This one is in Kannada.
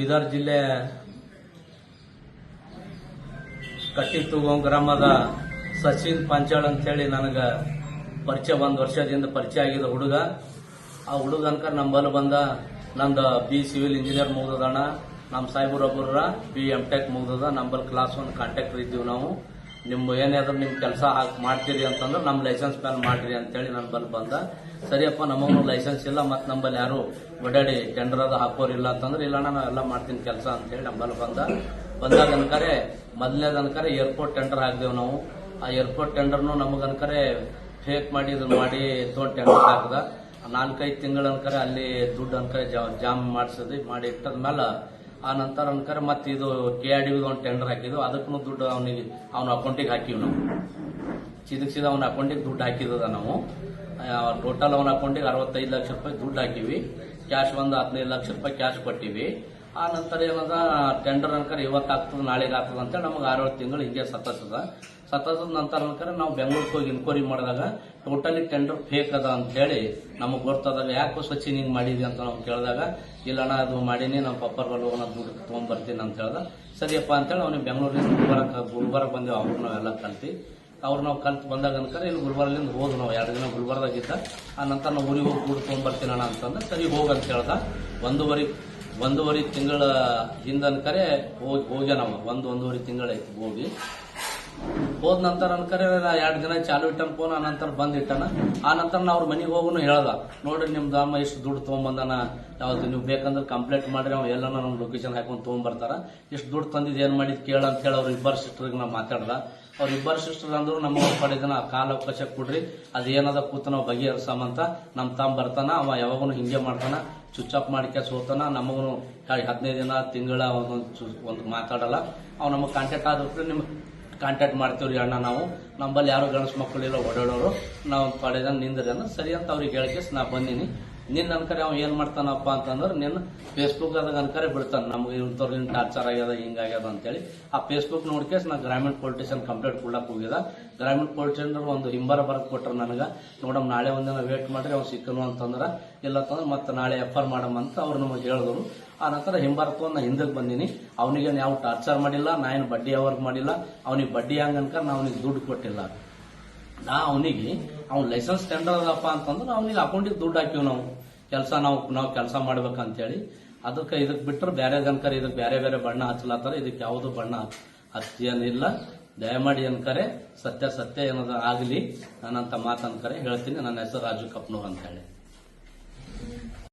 ಬೀದರ್ ಜಿಲ್ಲೆ ಕಟ್ಟಿತ್ತುಗೋ ಗ್ರಾಮದ ಸಚಿನ್ ಪಂಚಾಳ್ ಅಂತೇಳಿ ನನಗೆ ಪರಿಚಯ ಒಂದು ವರ್ಷದಿಂದ ಪರಿಚಯ ಆಗಿದ ಹುಡುಗ. ಆ ಹುಡುಗ ಅನ್ಕ ನಂಬಲ್ಲಿ ಬಂದ. ನಂದು ಬಿ ಸಿವಿಲ್ ಇಂಜಿನಿಯರ್ ಮುಗ್ದದಣ್ಣ ನಮ್ಮ ಸಾಹೇಬ್ರೊಬ್ಬರ ಬಿ ಎಂ ಟೆಕ್ ಮುಗ್ದದ. ನಂಬಲ್ಲಿ ಕ್ಲಾಸ್ ಒಂದು ಕಾಂಟ್ಯಾಕ್ಟ್ ಇದ್ದೀವಿ ನಾವು. ನಿಮ್ಮ ಏನಾದ್ರು ನಿಮ್ಮ ಕೆಲಸ ಹಾಕಿ ಮಾಡ್ತೀರಿ ಅಂತಂದ್ರೆ ನಮ್ಮ ಲೈಸೆನ್ಸ್ ಮೇಲೆ ಮಾಡಿರಿ ಅಂತೇಳಿ ನನ್ನ ಬಲ್ಲಿ ಬಂದ. ಸರಿಯಪ್ಪ, ನಮಗೂ ಲೈಸೆನ್ಸ್ ಇಲ್ಲ ಮತ್ತು ನಂಬಲ್ಲಿ ಯಾರು ಓಡಾಡಿ ಟೆಂಡರ್ ಅದು ಹಾಕೋರಿಲ್ಲ ಅಂತಂದ್ರೆ, ಇಲ್ಲ ನಾನು ಎಲ್ಲ ಮಾಡ್ತೀನಿ ಕೆಲಸ ಅಂತೇಳಿ ನಮ್ಮಲ್ಲಿ ಬಂದ. ಬಂದಾಗ ಅನ್ಕರೆ, ಮೊದಲನೇದು ಅನ್ಕರೆ ಏರ್ಪೋರ್ಟ್ ಟೆಂಡರ್ ಹಾಕ್ದೇವು ನಾವು. ಆ ಏರ್ಪೋರ್ಟ್ ಟೆಂಡರ್ನು ನಮಗೆ ಅನ್ಕರೆ ಫೇಕ್ ಮಾಡಿ ಇದನ್ನ ಮಾಡಿ ತೊಗೊಂಡು ಟೆಂಡರ್ ಹಾಕದ. ನಾಲ್ಕೈದು ತಿಂಗಳ ಅನ್ಕರೆ ಅಲ್ಲಿ ದುಡ್ಡು ಅನ್ಕರೆ ಜಾಮ್ ಮಾಡಿಸಿದ್ವಿ ಮಾಡಿ ಇಟ್ಟದ್ಮೇಲೆ ಆ ನಂತರ ಅನ್ಕರೆ ಮತ್ತೆ ಇದು ಕೆ ಆರ್ ಡಿ ಒಂದು ಟೆಂಡರ್ ಹಾಕಿದ್ವು. ಅದಕ್ಕೂ ದುಡ್ಡು ಅವನಿಗೆ, ಅವನ ಅಕೌಂಟಿಗೆ ಹಾಕಿವಿ ನಾವು. ಚಿದಕ್ ಸೀದಾ ಅವನ ಅಕೌಂಟಿಗೆ ದುಡ್ಡು ಹಾಕಿದ ನಾವು. ಟೋಟಲ್ ಅವನ ಅಕೌಂಟಿಗೆ ಅರವತ್ತೈದು ಲಕ್ಷ ರೂಪಾಯಿ ದುಡ್ಡು ಹಾಕಿವಿ ಕ್ಯಾಶ್ ಒಂದು ಹದಿನೈದು ಲಕ್ಷ ರೂಪಾಯಿ ಕ್ಯಾಶ್ ಕೊಟ್ಟಿವಿ ಆ ನಂತರ ಏನದ ಟೆಂಡರ್ ಅನ್ಕರ ಇವತ್ತು ಆಗ್ತದೆ, ನಾಳೆಗೆ ಆಗ್ತದ ಅಂತೇಳಿ ನಮಗೆ ಆರೇಳು ತಿಂಗಳು ಹಿಂಗೆ ಸತ್ತದ ಸತ್ತದ ನಂತರ ಅನ್ಕರ ನಾವು ಬೆಂಗಳೂರಿಗೆ ಹೋಗಿ ಇನ್ಕ್ವೈರಿ ಮಾಡಿದಾಗ ಟೋಟಲಿ ಟೆಂಡರ್ ಫೇಕ್ ಅದ ಅಂತ ಹೇಳಿ ನಮಗೆ ಗೊತ್ತದಾಗ, ಯಾಕೋ ಸಚಿನ್ ಹಿಂಗೆ ಮಾಡಿದ್ವಿ ಅಂತ ನಾವು ಕೇಳಿದಾಗ, ಇಲ್ಲಣ್ಣ, ಅದು ಮಾಡೀನಿ ನಮ್ಮ ಪಪ್ಪರ್ ಬಲ್ ಹೋಗೋಣ, ದುಡ್ಡು ತೊಗೊಂಡ್ಬರ್ತೀನಿ ಅಂತ ಹೇಳ್ದ. ಸರಿಯಪ್ಪ ಅಂತೇಳಿ ಅವ್ನಿಗೆ ಬೆಂಗಳೂರಿಂದ ಗುಲ್ಬರ್ಗ ಗುಲ್ಬರ್ಗ ಬಂದೇವು ಅವ್ರು ನಾವೆಲ್ಲ ಕಲ್ತಿ ಅವ್ರು ನಾವು ಕಲ್ತು ಬಂದಾಗ ಅನ್ಕರೆ ಇಲ್ಲಿ ಗುಲ್ಬರ್ಗದಿಂದ ಹೋದ್ ನಾವು ಎರಡು ದಿನ ಗುಲ್ಬರ್ದಾಗಿದ್ದ ಆ ನಂತರ ನಾವು ಊರಿಗೆ ಹೋಗಿ ಕೂಡ ತೊಗೊಂಬರ್ತೀನಿ ಅಣ್ಣ ಅಂತಂದ್ರೆ ಸರಿ ಹೋಗಂತ ಹೇಳ್ದ. ಒಂದೂವರೆ ಒಂದೂವರೆ ತಿಂಗಳ ಹಿಂದನ್ಕರೆ ಹೋಗಿ, ಹೋಗ್ಯ ನಾವು. ಒಂದು, ಒಂದೂವರೆ ತಿಂಗಳಾಯ್ತು ಹೋಗಿ. ಹೋದ ನಂತರ ಅನ್ಕರೆ ಎರಡು ದಿನ ಚಾಲು ಇಟ್ಟನ, ಫೋನ್ ಆ ನಂತರ ಬಂದ್ ಇಟ್ಟನ. ಆ ನಂತರ ನಾ ಅವ್ರ ಮನೆಗೆ ಹೋಗುನು ಹೇಳ್ದ. ನೋಡ್ರಿ ನಿಮ್ದು ಅಮ್ಮ ಇಷ್ಟು ದುಡ್ಡು ತೊಗೊಂಬಂದನ. ಯಾವ್ದು ನೀವು ಬೇಕಂದ್ರೆ ಕಂಪ್ಲೇಂಟ್ ಮಾಡ್ರಿ, ಅವ್ ಎಲ್ಲ ನಮ್ ಲೊಕೇಶನ್ ಹಾಕೊಂಡು ತೊಗೊಂಬರ್ತಾರ. ಇಷ್ಟು ದುಡ್ಡು ತಂದಿದ್ ಏನ್ ಮಾಡಿದ್ ಕೇಳ ಅಂತ ಹೇಳಿ ಅವ್ರ ಇಬ್ಬರು ಸಿಸ್ಟರ್ಗೆ ನಾ ಮಾತಾಡ್ದ. ಅವ್ರ ಇಬ್ಬರು ಸಿಸ್ಟರ್ ಅಂದ್ರು ನಮ್ಮ ಪಡೆದನ ಕಾಲ ಅವಕಾಶ ಕೊಡ್ರಿ. ಅದ್ ಏನದ ಕೂತ ನಾವು ಬಗೆಹರಿಸಮಂತ ನಮ್ ತಾಮ್ ಬರ್ತಾನ. ಅವ ಯಾವಾಗನು ಹಿಂಗೆ ಮಾಡ್ತಾನ. ಸ್ವಿಚ್ ಆಫ್ ಮಾಡಿಕೆ ಸೋತಾನ ನಮಗೂ ಹದಿನೈದು ದಿನ, ತಿಂಗಳ ಒಂದು ಒಂದು ಮಾತಾಡಲ್ಲ. ಅವ್ ನಮಗೆ ಕಾಂಟ್ಯಾಕ್ಟ್ ಆದ್ರೆ ನಿಮ್ಗೆ ಕಾಂಟ್ಯಾಕ್ಟ್ ಮಾಡ್ತೀವ್ರಿ ಅಣ್ಣ ನಾವು. ನಮ್ಮಲ್ಲಿ ಯಾರು ಗಣಸ್ ಮಕ್ಕಳಿಲ್ಲ ಓಡಾಡೋರು, ನಾವು ಪಡೆದ ನಿಂದ್ರಿ ಅಂದ್ರೆ ಸರಿ ಅಂತ ಅವ್ರಿಗೆ ಹೇಳ್ಕೇಸ್ ನಾ ಬಂದೀನಿ. ನಿನ್ನ ಅನ್ಕರೆ ಅವ್ ಏನ್ ಮಾಡ್ತಾನಪ್ಪ ಅಂತಂದ್ರೆ ನಿನ್ನ ಫೇಸ್ಬುಕ್ ಅದಾಗ ಅನ್ಕರೆ ಬಿಡ್ತಾನೆ. ನಮ್ಗೆ ಇಂಥವ್ರು ನಿನ್ನ ಟಾರ್ಚರ್ ಆಗ್ಯದ ಹಿಂಗಾಗ್ಯದ ಅಂತೇಳಿ ಆ ಫೇಸ್ಬುಕ್ ನೋಡ್ಕೇಸ್ ನಾ ಗ್ರಾಮೀಣ ಪೊಲಿಟಿಷನ್ ಕಂಪ್ಲೇಂಟ್ ಕೊಡ್ಲಕ್ ಹೋಗಿದ. ಗ್ರಾಮೀಣ ಪೊಲಿಟಿಷನ್ ಒಂದು ಹಿಂಬರ ಬರಕ್ ಕೊಟ್ರ ನನಗ. ನೋಡಮ್ ನಾಳೆ ಒಂದಿನ ವೇಟ್ ಮಾಡ್ರಿ ಅವ್ನು ಸಿಕ್ಕನು ಅಂತಂದ್ರ ಇಲ್ಲ ಅಂತಂದ್ರೆ ಮತ್ತೆ ನಾಳೆ ಎಫ್ ಆರ್ ಮಾಡಮ್ ಅಂತ ಅವ್ರು ನಮಗೆ ಹೇಳಿದ್ರು. ಆ ನಂತರ ಹಿಂಬಾರತ್ವ ನಾ ಹಿಂದಕ್ಕೆ ಬಂದೀನಿ. ಅವನಿಗೆ ಯಾವ ಟಾರ್ಚರ್ ಮಾಡಿಲ್ಲ, ನಾ ಏನು ಬಡ್ಡಿ ಅವರ್ಗ್ ಮಾಡಿಲ್ಲ. ಅವನಿಗೆ ಬಡ್ಡಿ ಹಂಗ ಅನ್ಕ ನಾ ಅವನಿಗೆ ದುಡ್ಡು ಕೊಟ್ಟಿಲ್ಲ. ನಾ ಅವನಿಗೆ, ಅವ್ನ ಲೈಸೆನ್ಸ್ ಟೆಂಡರ್ ಅದಪ್ಪ ಅಂತಂದ್ರೆ ಅವನಿಗೆ ಅಕೌಂಟಿಗೆ ದುಡ್ಡು ಹಾಕಿವ್ ನಾವು. ಕೆಲಸ ನಾವು ನಾವು ಕೆಲಸ ಮಾಡ್ಬೇಕಂತೇಳಿ. ಅದಕ್ಕೆ ಇದಕ್ಕೆ ಬಿಟ್ಟರೆ ಬೇರೆ ಜನಕರೆ ಇದಕ್ಕೆ ಬೇರೆ ಬೇರೆ ಬಣ್ಣ ಹಚ್ಚಲತ್ತಾರ, ಇದಕ್ಕೆ ಯಾವುದು ಬಣ್ಣ ಹಚ್ಚೇನಿಲ್ಲ. ದಯಮಾಡಿ ಅನ್ಕರೆ, ಸತ್ಯ ಸತ್ಯ ಏನದ ಆಗಲಿ, ನಾನಂತ ಮಾತು ಅನ್ಕರೆ ಹೇಳ್ತೀನಿ. ನನ್ನ ಹೆಸರು ರಾಜು ಕಪ್ನೂರ್ ಅಂತ ಹೇಳಿ